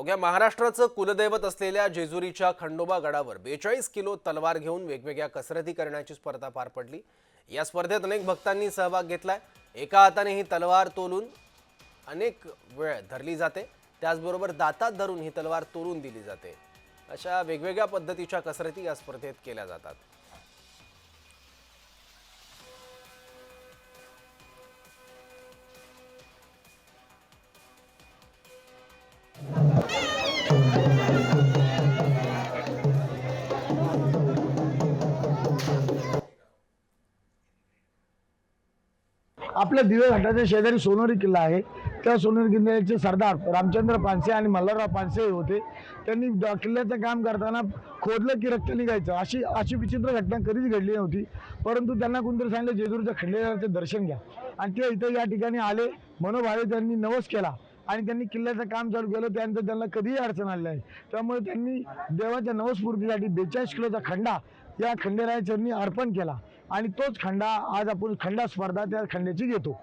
अवघ्या महाराष्ट्राचं कुलदैवत असलेल्या जेजुरीच्या खंडोबा गडावर बेचाळीस किलो तलवार घेऊन वेगवेगळ्या कसरती करण्याची स्पर्धा पार पडली. या स्पर्धेत अनेक भक्तांनी सहभाग घेतलाय. एका हाताने ही तलवार तोलून अनेक वेळ धरली जाते. त्याचबरोबर दातात धरून ही तलवार तोलून दिली जाते. अशा वेगवेगळ्या पद्धतीच्या कसरती या स्पर्धेत केल्या जातात. आपल्या दिवे घाटाच्या शेजारी सोनेरी किल्ला आहे. त्या सोनेरी किल्ल्याचे सरदार रामचंद्र पानसे आणि मल्हारराव पानसे होते. त्यांनी किल्ल्याचं काम करताना खोदलं की रक्त निघायचं. अशी अशी विचित्र घटना कधीच घडली नव्हती. परंतु त्यांना कोणतरी सांगितलं जेजूरच्या खंडेराचं दर्शन घ्या. आणि ते इथं या ठिकाणी आले. मनोभावे त्यांनी नवस केला. आणि त्यांनी किल्ल्याचं काम चालू केलं त्यानंतर त्यांना कधीही अडचण आली नाही. त्यामुळे त्यांनी देवाच्या नवस्फूर्तीसाठी बेचाळीस किलोचा खंडा या खंडेराया अर्पण केला. आणि तोच खंडा आज आपण खंडा स्पर्धा त्या खंड्याची घेतो.